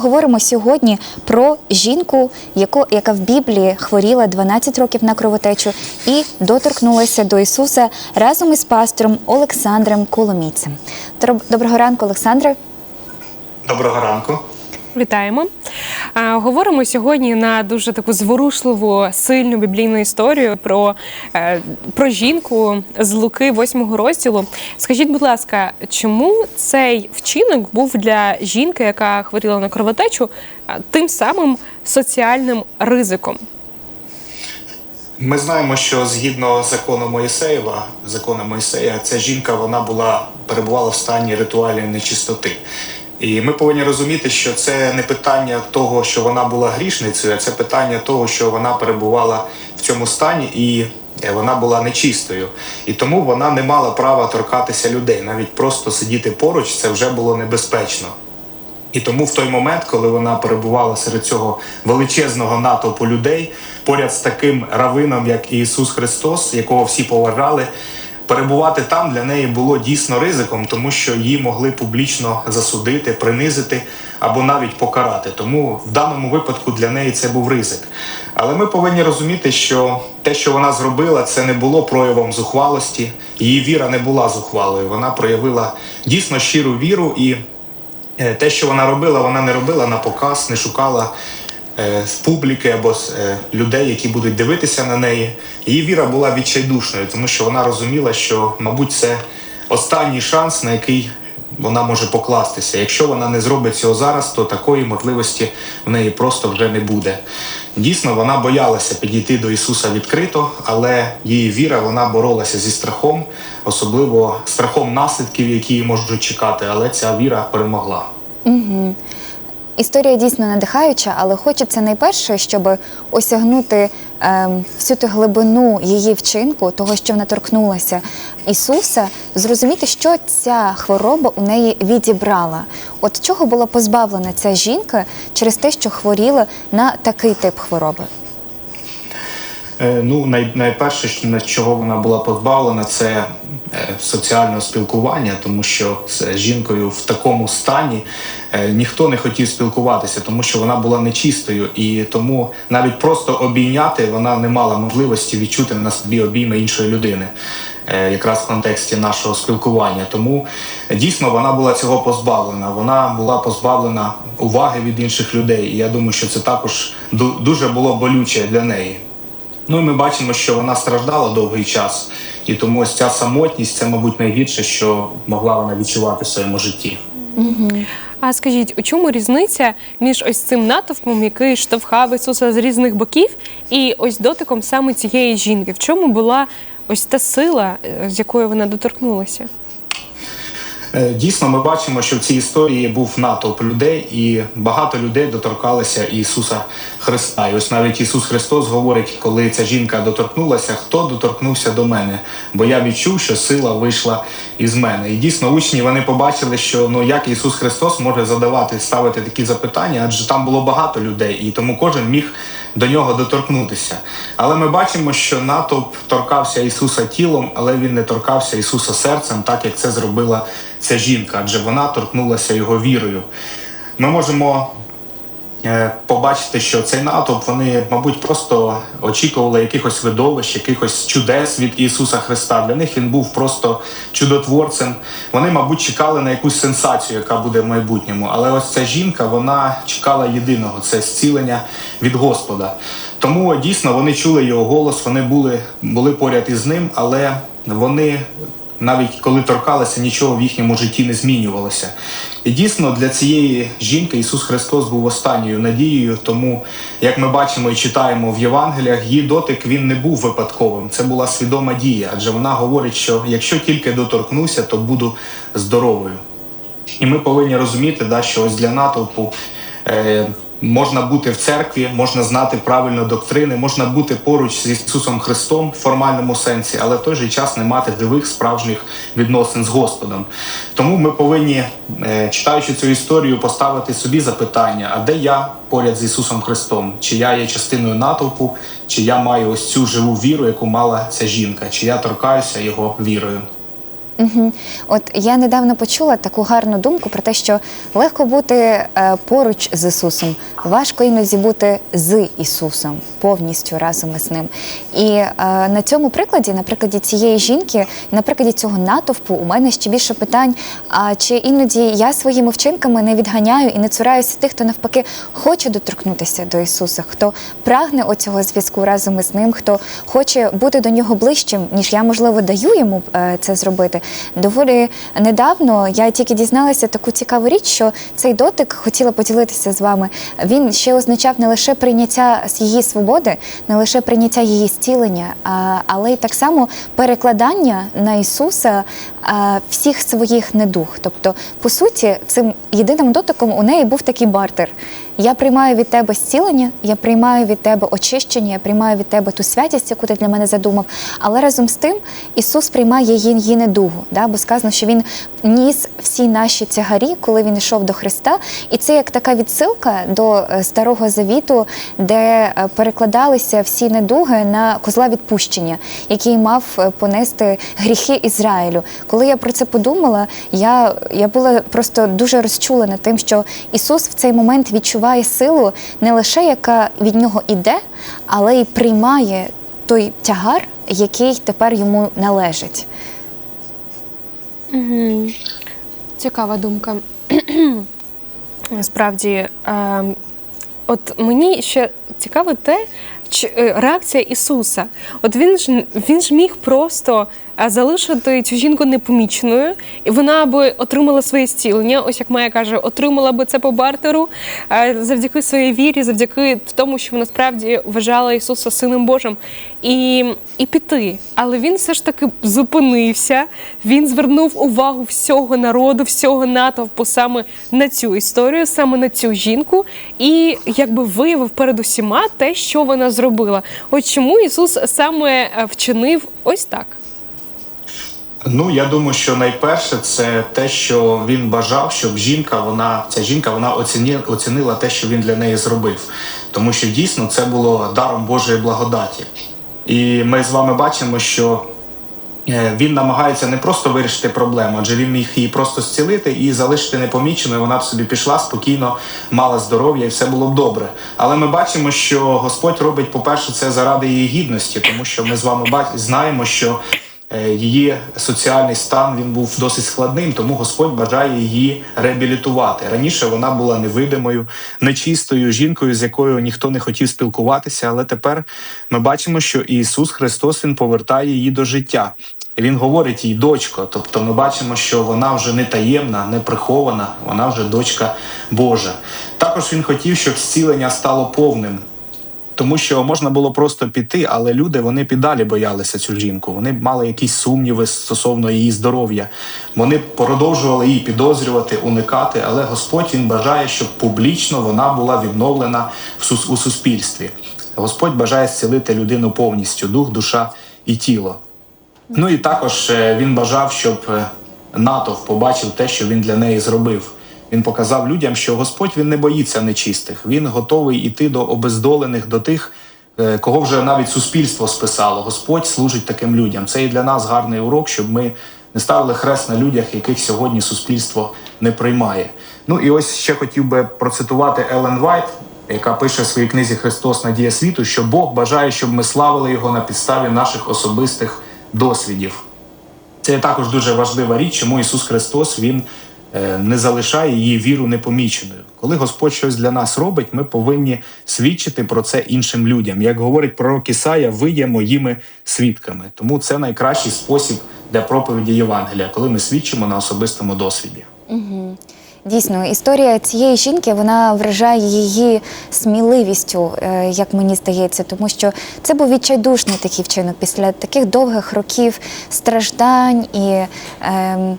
Поговоримо сьогодні про жінку, яку, яка в Біблії хворіла 12 років на кровотечу і доторкнулася до Ісуса разом із пастором Олександром Коломійцем. Доб- Доброго ранку, Олександре. Доброго ранку. Вітаємо. Говоримо сьогодні на дуже таку зворушливу, сильну біблійну історію про, е, про жінку з Луки 8 розділу. Скажіть, будь ласка, чому цей вчинок був для жінки, яка хворіла на кровотечу, тим самим соціальним ризиком? Ми знаємо, що згідно закону Моїсеєва, закону Моїсея, ця жінка вона була перебувала в стані ритуальної нечистоти. І ми повинні розуміти, що це не питання того, що вона була грішницею, а це питання того, що вона перебувала в цьому стані і е, вона була нечистою. І тому вона не мала права торкатися людей. Навіть просто сидіти поруч це вже було небезпечно. І тому в той момент, коли вона перебувала серед цього величезного натовпу людей, поряд з таким равином, як Ісус Христос, якого всі поважали, перебувати там для неї було дійсно ризиком, тому що її могли публічно засудити, принизити або навіть покарати. Тому в даному випадку для неї це був ризик. Але ми повинні розуміти, що те, що вона зробила, це не було проявом зухвалості. Її віра не була зухвалою. Вона проявила дійсно щиру віру і. Е, Те, що вона робила, вона не робила на показ, не шукала з публіки або з е, людей, які будуть дивитися на неї. Її віра була відчайдушною, тому що вона розуміла, що, мабуть, це останній шанс, на який вона може покластися. Якщо вона не зробить цього зараз, то такої можливості в неї просто вже не буде. Дійсно, вона боялася підійти до Ісуса відкрито, але її віра вона боролася зі страхом, особливо страхом наслідків, які її можуть чекати. Але ця віра перемогла. Історія дійсно надихаюча, але хочеться найперше, щоб осягнути ем, всю ту глибину її вчинку, того, що вона торкнулася Ісуса, зрозуміти, що ця хвороба у неї відібрала. От чого була позбавлена ця жінка через те, що хворіла на такий тип хвороби. Е, Ну, най, найперше, на чого вона була позбавлена, це е, соціального спілкування, тому що з жінкою в такому стані е, ніхто не хотів спілкуватися, тому що вона була нечистою, і тому навіть просто обійняти вона не мала можливості відчути на собі обійми іншої людини. е, Якраз в контексті нашого спілкування, тому е, дійсно вона була цього позбавлена. Вона була позбавлена уваги від інших людей. І я думаю, що це також дуже було болюче для неї. Ну і ми бачимо, що вона страждала довгий час, і тому ось ця самотність це, мабуть, найгірше, що могла вона відчувати в своєму житті. А скажіть, у чому різниця між ось цим натовпом, який штовхав Ісуса з різних боків, і ось дотиком саме цієї жінки? В чому була ось та сила, е, з якою вона доторкнулася? Е, Дійсно, ми бачимо, що в цій історії був натовп людей, і багато людей доторкалися Ісуса Христа. І ось навіть Ісус Христос говорить, коли ця жінка доторкнулася, хто доторкнувся до мене? Бо я відчув, що сила вийшла із мене. І дійсно, учні вони побачили, що ну як Ісус Христос може задавати, ставити такі запитання, адже там було багато людей, і тому кожен міг до нього доторкнутися. Але ми бачимо, що натовп торкався Ісуса тілом, але він не торкався Ісуса серцем, так як це зробила ця жінка, адже вона торкнулася його вірою. Ми можемо побачити, що цей натовп вони, мабуть, просто очікували якихось видовищ, якихось чудес від Ісуса Христа. Для них він був просто чудотворцем. Вони, мабуть, чекали на якусь сенсацію, яка буде в майбутньому. Але ось ця жінка вона чекала єдиного це зцілення від Господа. Тому дійсно вони чули його голос, вони були, були поряд із ним, але вони навіть коли торкалися, нічого в їхньому житті не змінювалося. І дійсно для цієї жінки Ісус Христос був останньою надією. Тому, як ми бачимо і читаємо в Євангеліях, її дотик він не був випадковим. Це була свідома дія, адже вона говорить, що якщо тільки доторкнуся, то буду здоровою. І ми повинні розуміти, да, що ось для натовпу е, можна бути в церкві, можна знати правильно доктрини, можна бути поруч з Ісусом Христом в формальному сенсі, але в той же час не мати живих справжніх відносин з Господом. Тому ми повинні, е, читаючи цю історію, поставити собі запитання: а де я поряд з Ісусом Христом? Чи я є частиною натовпу, чи я маю ось цю живу віру, яку мала ця жінка, чи я торкаюся його вірою? Угу. От я недавно почула таку гарну думку про те, що легко бути е, поруч з Ісусом, важко іноді бути з Ісусом, повністю разом із ним. І е, на цьому прикладі, на прикладі цієї жінки, на прикладі цього натовпу, у мене ще більше питань. А чи іноді я своїми вчинками не відганяю і не цураюся тих, хто навпаки хоче доторкнутися до Ісуса, хто прагне оцього зв'язку разом із ним, хто хоче бути до нього ближчим, ніж я можливо даю йому е, це зробити. Доволі недавно я тільки дізналася таку цікаву річ, що цей дотик хотіла поділитися з вами. Він ще означав не лише прийняття її свободи, не лише прийняття її зцілення, але й так само перекладання на Ісуса всіх своїх недуг. Тобто, по суті, цим єдиним дотиком у неї був такий бартер. Я приймаю від тебе зцілення, я приймаю від тебе очищення, я приймаю від тебе ту святість, яку ти для мене задумав. Але разом з тим Ісус приймає її, її недугу, да? бо сказано, що Він ніс всі наші тягарі, коли він йшов до Христа. І це як така відсилка до е, Старого Завіту, де е, перекладалися всі недуги на козла відпущення, який мав е, понести гріхи Ізраїлю. Коли я про це подумала, я, я була просто дуже розчулена тим, що Ісус в цей момент відчуває силу не лише яка від нього іде, але й приймає той тягар, який тепер йому належить. Цікава думка. Насправді, е, от мені ще цікаво те, е, реакція Ісуса. От він ж він ж міг просто залишити цю жінку непоміченою, і вона би отримала своє зцілення. Ось як Майя каже, отримала би це по бартеру завдяки своїй вірі, завдяки тому, що вона справді вважала Ісуса Сином Божим, і, і піти. Але він все ж таки зупинився. Він звернув увагу всього народу, всього натовпу саме на цю історію, саме на цю жінку, і якби виявив перед усіма те, що вона зробила. От чому Ісус саме е, вчинив ось так. Ну, я думаю, що найперше це те, що він бажав, щоб жінка, вона ця жінка, вона оціні, оцінила те, що він для неї зробив. Тому що дійсно це було даром Божої благодаті. І ми з вами бачимо, що е, він намагається не просто вирішити проблему, адже він міг її просто зцілити і залишити непоміченою. Вона б собі пішла спокійно, мала здоров'я і все було б добре. Але ми бачимо, що Господь робить, по-перше, це заради її гідності, тому що ми з вами знаємо, що її соціальний стан він був досить складним, тому Господь бажає її реабілітувати. Раніше вона була невидимою, нечистою жінкою, з якою ніхто не хотів спілкуватися. Але тепер ми бачимо, що Ісус Христос Він повертає її до життя. Він говорить їй дочко. Тобто ми бачимо, що вона вже не таємна, не прихована, вона вже дочка Божа. Також він хотів, щоб зцілення стало повним. Тому що можна було просто піти, але люди вони піддалі боялися цю жінку. Вони мали якісь сумніви стосовно її здоров'я. Вони продовжували її підозрювати, уникати. Але Господь він бажає, щоб публічно вона була відновлена у суспільстві. Господь бажає зцілити людину повністю дух, душа і тіло. Ну і також е, він бажав, щоб е, натовп побачив те, що він для неї зробив. Він показав людям, що Господь він не боїться нечистих. Він готовий іти до обездолених, до тих, е, кого вже навіть суспільство списало. Господь служить таким людям. Це і для нас гарний урок, щоб ми не ставили хрест на людях, яких сьогодні суспільство не приймає. Ну і ось ще хотів би процитувати Елен Вайт, яка пише в своїй книзі Христос Надія світу, що Бог бажає, щоб ми славили його на підставі наших особистих досвідів. Це також дуже важлива річ, чому Ісус Христос Він не залишає її віру непоміченою. Коли Господь щось для нас робить, ми повинні свідчити про це іншим людям. Як говорить пророк Ісая, ви є моїми свідками. Тому це найкращий спосіб для проповіді Євангелія, коли ми свідчимо на особистому досвіді. Дійсно, історія цієї жінки вона вражає її сміливістю, е, як мені здається, тому що це був відчайдушний такий вчинок після таких довгих років страждань і ем,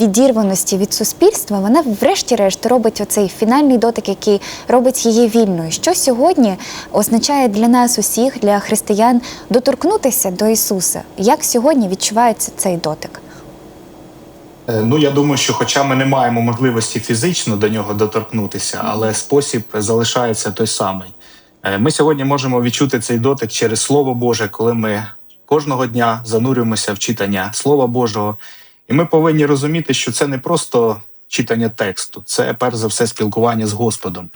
відірваності від суспільства. Вона, врешті-решт, робить оцей фінальний дотик, який робить її вільною. Що сьогодні означає для нас усіх, для християн, доторкнутися до Ісуса? Як сьогодні відчувається цей дотик? Е, Ну, я думаю, що, хоча ми не маємо можливості фізично до нього доторкнутися, але спосіб залишається той самий. Е, Ми сьогодні можемо відчути цей дотик через Слово Боже, коли ми кожного дня занурюємося в читання Слова Божого. І ми повинні розуміти, що це не просто читання тексту, це перш за все спілкування з Господом.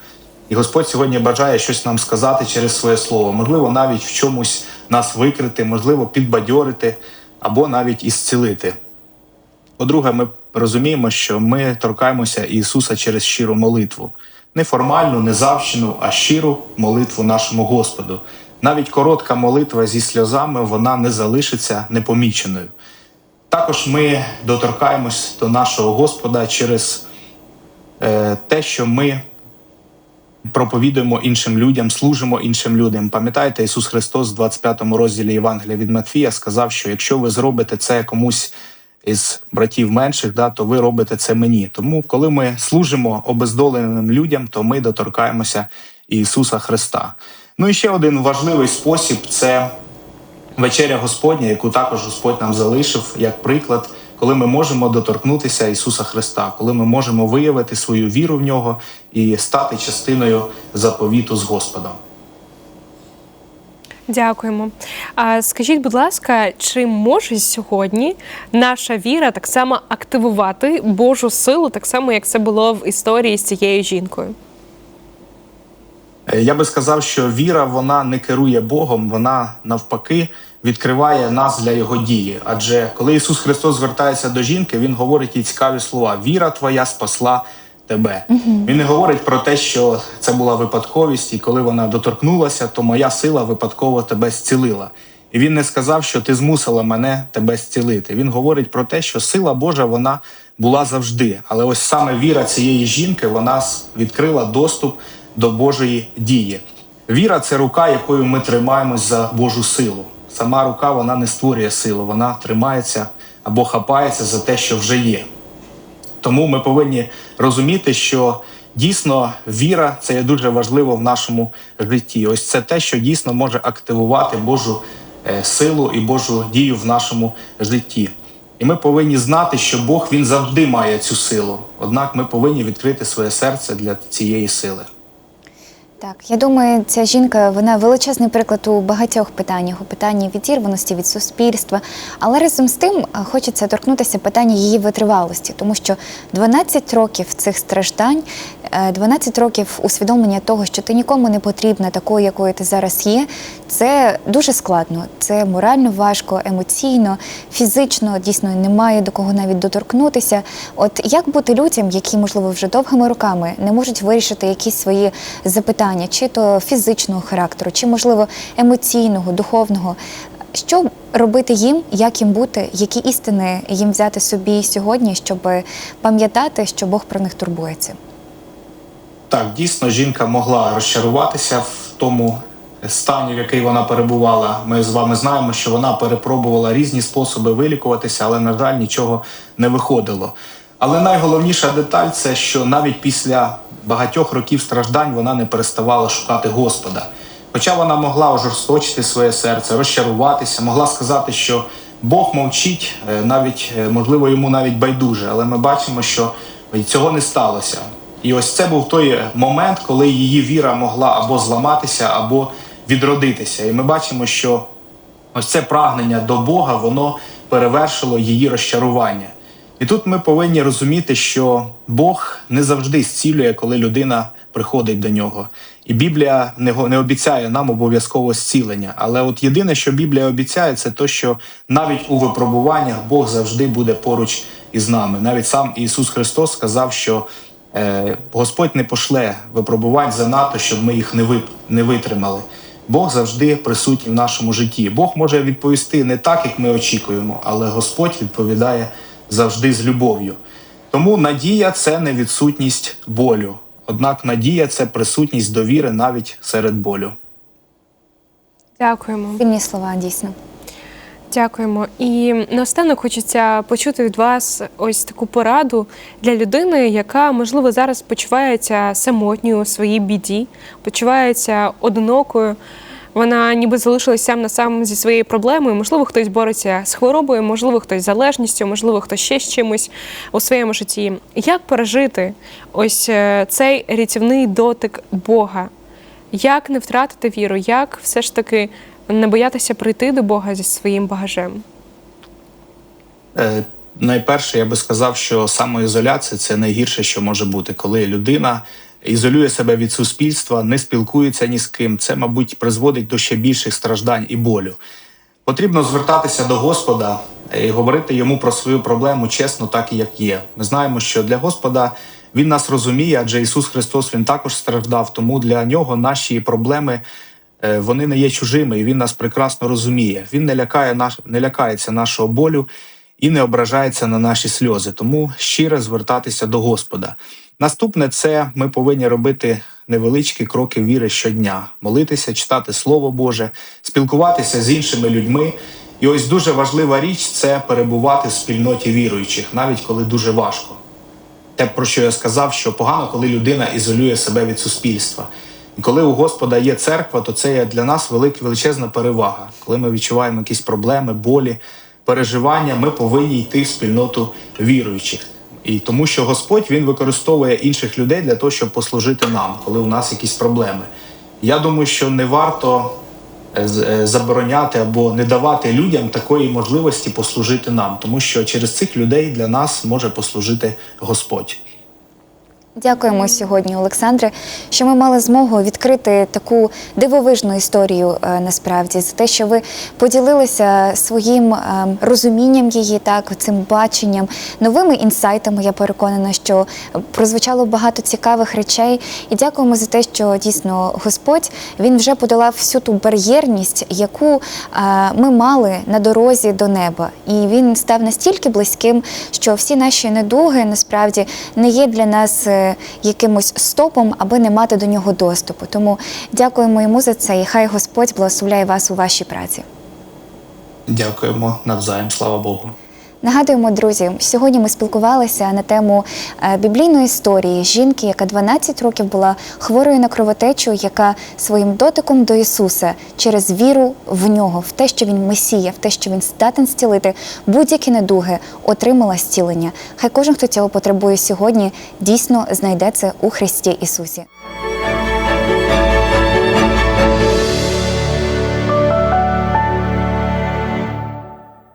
І Господь сьогодні бажає щось нам сказати через своє слово, можливо, навіть в чомусь нас викрити, можливо, підбадьорити або навіть ісцілити. По-друге, ми розуміємо, що ми торкаємося Ісуса через щиру молитву. Не формальну, не завчену, а щиру молитву нашому Господу. Навіть коротка молитва зі сльозами вона не залишиться непоміченою. Також ми доторкаємось до нашого Господа через е, те, що ми проповідуємо іншим людям, служимо іншим людям. Пам'ятаєте, Ісус Христос в 25 розділі Євангелія від Матфія сказав, що якщо ви зробите це комусь із братів менших, да, то ви робите це мені. Тому, коли ми служимо обездоленим людям, то ми доторкаємося Ісуса Христа. Ну і ще один важливий спосіб це вечеря Господня, яку також Господь нам залишив як приклад, коли ми можемо доторкнутися Ісуса Христа, коли ми можемо виявити свою віру в нього і стати частиною заповіту з Господом. Дякуємо. А скажіть, будь ласка, чи може сьогодні наша віра так само активувати Божу силу, так само як це було в історії з цією жінкою? Е, Я би сказав, що віра вона не керує Богом, вона навпаки відкриває нас для його дії. Адже коли Ісус Христос звертається до жінки, Він говорить їй цікаві слова: Віра твоя спасла тебе. Він не говорить про те, що це була випадковість, і коли вона доторкнулася, то моя сила випадково тебе зцілила. І він не сказав, що ти змусила мене тебе зцілити. Він говорить про те, що сила Божа вона була завжди. Але ось саме віра цієї жінки вона відкрила доступ до Божої дії. Віра це рука, якою ми тримаємось за Божу силу. Сама рука вона не створює силу, вона тримається або хапається за те, що вже є. Тому ми повинні розуміти, що дійсно віра це є дуже важливо в нашому житті. Ось це те, що дійсно може активувати Божу е, силу і Божу дію в нашому житті. І ми повинні знати, що Бог він завжди має цю силу. Однак ми повинні відкрити своє серце для цієї сили. Так, я думаю, ця жінка вона величезний приклад у багатьох питаннях, у питанні відірваності від суспільства. Але разом з тим хочеться торкнутися питання її витривалості, тому що 12 років цих страждань, е, 12 років усвідомлення того, що ти нікому не потрібна такою, якою ти зараз є, це дуже складно. Це морально важко, емоційно, фізично дійсно немає до кого навіть доторкнутися. От як бути людям, які можливо вже довгими роками не можуть вирішити якісь свої запитання, чи то фізичного характеру, чи можливо емоційного, духовного. Що робити їм, як їм бути, які істини їм взяти собі сьогодні, щоб пам'ятати, що Бог про них турбується? Так, дійсно, жінка могла розчаруватися в тому стані, в який вона перебувала. Ми з вами знаємо, що вона перепробувала різні способи вилікуватися, але, на жаль, нічого не виходило. Але найголовніша деталь це, що навіть після багатьох років страждань вона не переставала шукати Господа. Хоча вона могла ожорсточити своє серце, розчаруватися, могла сказати, що Бог мовчить, е, навіть е, можливо йому навіть байдуже, але ми бачимо, що цього не сталося. І ось це був той момент, коли її віра могла або зламатися, або відродитися. І ми бачимо, що ось це прагнення до Бога, воно перевершило її розчарування. І тут ми повинні розуміти, що Бог не завжди зцілює, коли людина приходить до нього. І Біблія не, не обіцяє нам обов'язково зцілення. Але от єдине, що Біблія обіцяє, це те, що навіть у випробуваннях Бог завжди буде поруч із нами. Навіть сам Ісус Христос сказав, що е, Господь не пошле випробувань занадто, щоб ми їх не, вип, не витримали. Бог завжди присутній в нашому житті. Бог може відповісти не так, як ми очікуємо, але Господь відповідає завжди з любов'ю. Тому надія це не відсутність болю. Однак надія це присутність довіри навіть серед болю. Дякуємо. Вільні слова дійсно. Дякуємо. І наостанок хочеться почути від вас ось таку пораду для людини, яка можливо зараз почувається самотньою у своїй біді, почувається одинокою. Вона ніби залишилась сам на сам зі своєю проблемою. Можливо, хтось бореться з хворобою, можливо, хтось з залежністю, можливо, хтось ще з чимось у своєму житті. Як пережити ось е, цей рятівний дотик Бога? Як не втратити віру? Як все ж таки не боятися прийти до Бога зі своїм багажем? Е, Найперше, я би сказав, що самоізоляція це найгірше, що може бути, коли людина ізолює себе від суспільства, не спілкується ні з ким. Це, мабуть, призводить до ще більших страждань і болю. Потрібно звертатися до Господа і говорити йому про свою проблему чесно, так і як є. Ми знаємо, що для Господа Він нас розуміє, адже Ісус Христос Він також страждав, тому для нього наші проблеми е, вони не є чужими, і Він нас прекрасно розуміє. Він не лякає наш, не лякається нашого болю і не ображається на наші сльози. Тому щиро звертатися до Господа. Наступне це ми повинні робити невеличкі кроки віри щодня, молитися, читати Слово Боже, спілкуватися з іншими людьми. І ось дуже важлива річ це перебувати в спільноті віруючих, навіть коли дуже важко. Те, про що я сказав, що погано, коли людина ізолює себе від суспільства. І коли у Господа є церква, то це є для нас велика величезна перевага. Коли ми відчуваємо якісь проблеми, болі, переживання, ми повинні йти в спільноту віруючих. І тому, що Господь він використовує інших людей для того, щоб послужити нам, коли у нас якісь проблеми. Я думаю, що не варто е, е, забороняти або не давати людям такої можливості послужити нам, тому що через цих людей для нас може послужити Господь. Дякуємо сьогодні, Олександре, що ми мали змогу відкрити таку дивовижну історію е, насправді за те, що ви поділилися своїм е, розумінням її, так цим баченням, новими інсайтами. Я переконана, що прозвучало багато цікавих речей. І дякуємо за те, що дійсно Господь він вже подолав всю ту бар'єрність, яку е, ми мали на дорозі до неба, і він став настільки близьким, що всі наші недуги насправді не є для нас якимось стопом, аби не мати до нього доступу. Тому дякуємо йому за це, і хай Господь благословляє вас у вашій праці. Дякуємо навзаєм, слава Богу. Нагадуємо, друзі, сьогодні ми спілкувалися на тему е, біблійної історії жінки, яка 12 років була хворою на кровотечу, яка своїм дотиком до Ісуса через віру в нього, в те, що він Месія, в те, що він здатен зцілити будь-які недуги, отримала зцілення. Хай кожен, хто цього потребує сьогодні, дійсно знайде це у Христі Ісусі.